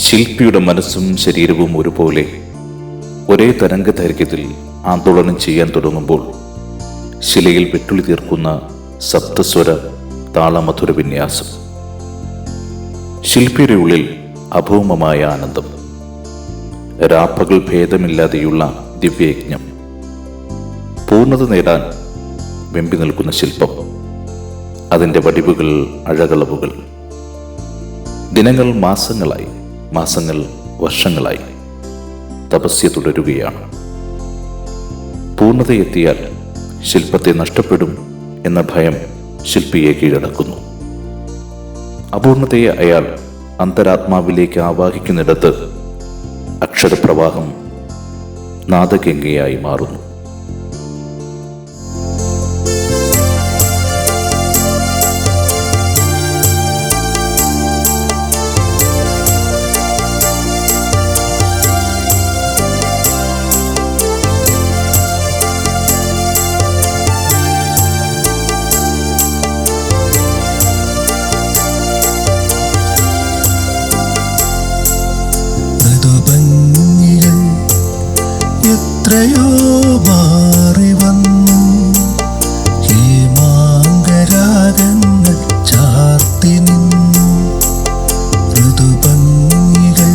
ശില്പിയുടെ മനസ്സും ശരീരവും ഒരുപോലെ ഒരേ തരംഗ ദൈർഘ്യത്തിൽ ആന്തോളനം ചെയ്യാൻ തുടങ്ങുമ്പോൾ ശിലയിൽ വെട്ടുളി തീർക്കുന്ന സപ്തസ്വര താളമധുര വിന്യാസം. ശില്പിയുടെ ഉള്ളിൽ അഭൗമമായ ആനന്ദം. രാപ്പകൾ ഭേദമില്ലാതെയുള്ള ദിവ്യയജ്ഞം. പൂർണത നേടാൻ വെമ്പി നിൽക്കുന്ന ശില്പം. അതിന്റെ വടിവുകൾ അഴകളവുകൾ. ദിനങ്ങൾ മാസങ്ങളായി മാസങ്ങൾ വർഷങ്ങളായി തപസ്യ തുടരുകയാണ്. പൂർണതയെത്തിയാൽ ശില്പത്തെ നഷ്ടപ്പെടും എന്ന ഭയം ശില്പിയെ കീഴടക്കുന്നു. അപൂർണതയെ അയാൾ അന്തരാത്മാവിലേക്ക് ആവാഹിക്കുന്നിടത്ത് അക്ഷരപ്രവാഹം നാദഗംഗയായി മാറുന്നു. എത്രയോ മാറി വന്നു ഹേമാങ്കരാഗങ്ങൾ ചാർത്തി നിന്നു. മൃദുഭംഗികൾ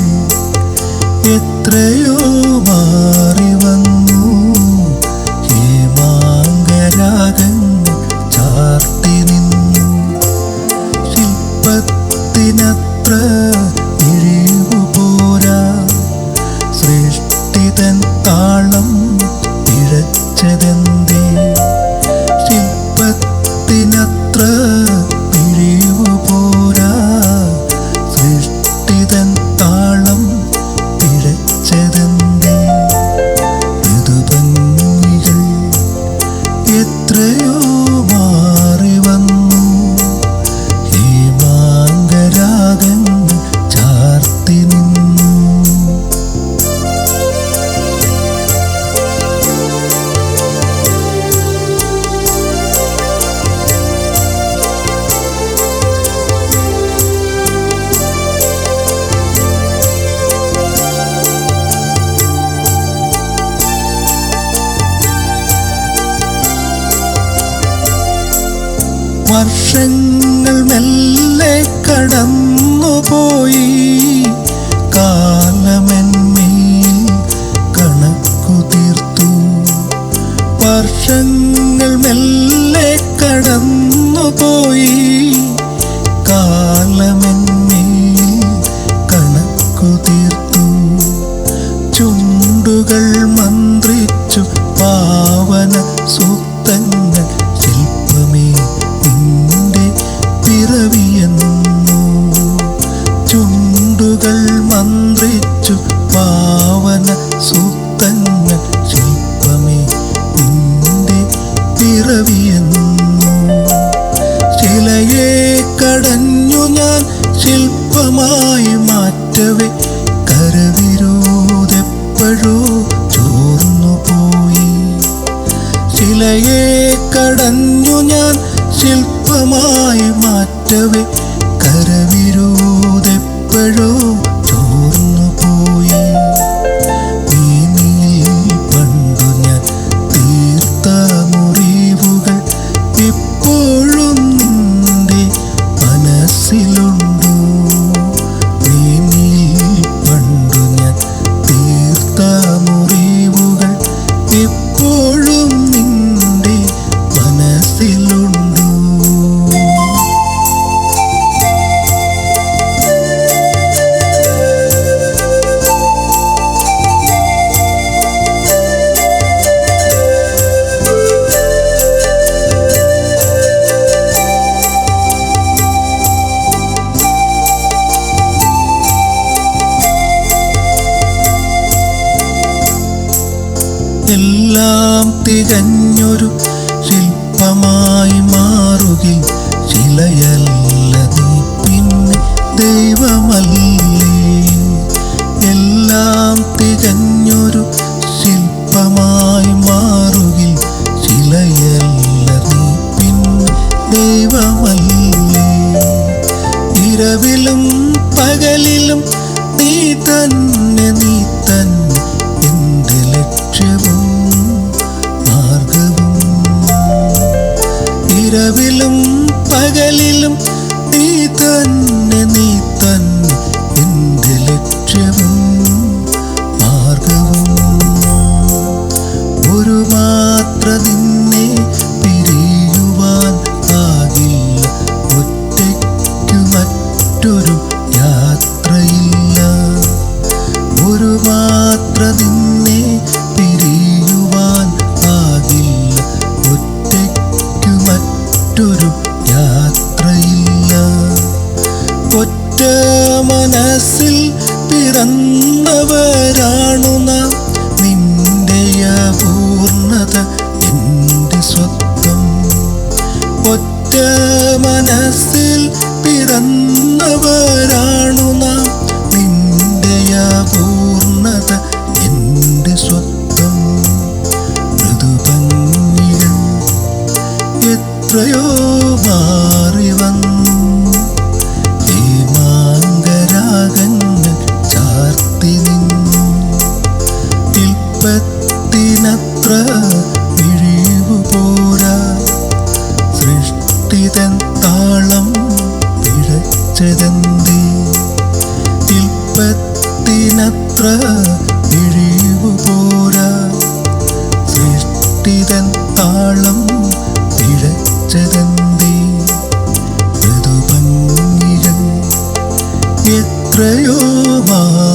എത്രയോ മാറി വന്നു ഹേമാങ്കരാഗങ്ങൾ ചാർത്തി നിന്നു. ശില്പത്തിനത്ര ഇഴിവു പോരാ സൃഷ്ടിതൻ താളം തിരച്ചതെന്തേ? ശില്പത്തിനത്ര വർഷങ്ങൾ മെല്ലെ കടന്നുപോയി. പോയി ചുണ്ടുകൾ ശില്പമായി മാറ്റവേ കരവിരോധെപ്പോഴോ ചോർന്നു പോയി. ശിലയെ കടഞ്ഞു ഞാൻ ശില്പമായി മാറ്റവേ കരവിരോധെപ്പോഴോ ചോർന്നു പോയി. എല്ലാം തികഞ്ഞൊരു ശില്പമായി മാറുകിൽ ശിലയല്ല നീ പിന്നെ ദൈവമല്ലേ? എല്ലാം തികഞ്ഞൊരു ശില്പമായി മാറുകിൽ ശിലയല്ല നീ പിന്നെ ദൈവമല്ലേ? ഇരവിലും പകലിലും നീ തന്നെ നീ തന്നെ. ഇരവിലും പകലിലും എത്രയോ മാറി സൃഷ്ടിതൻ താളം പിഴച്ചതെന്തി ഇൽപ്പത്തിനത്ര യാത്രയുമാ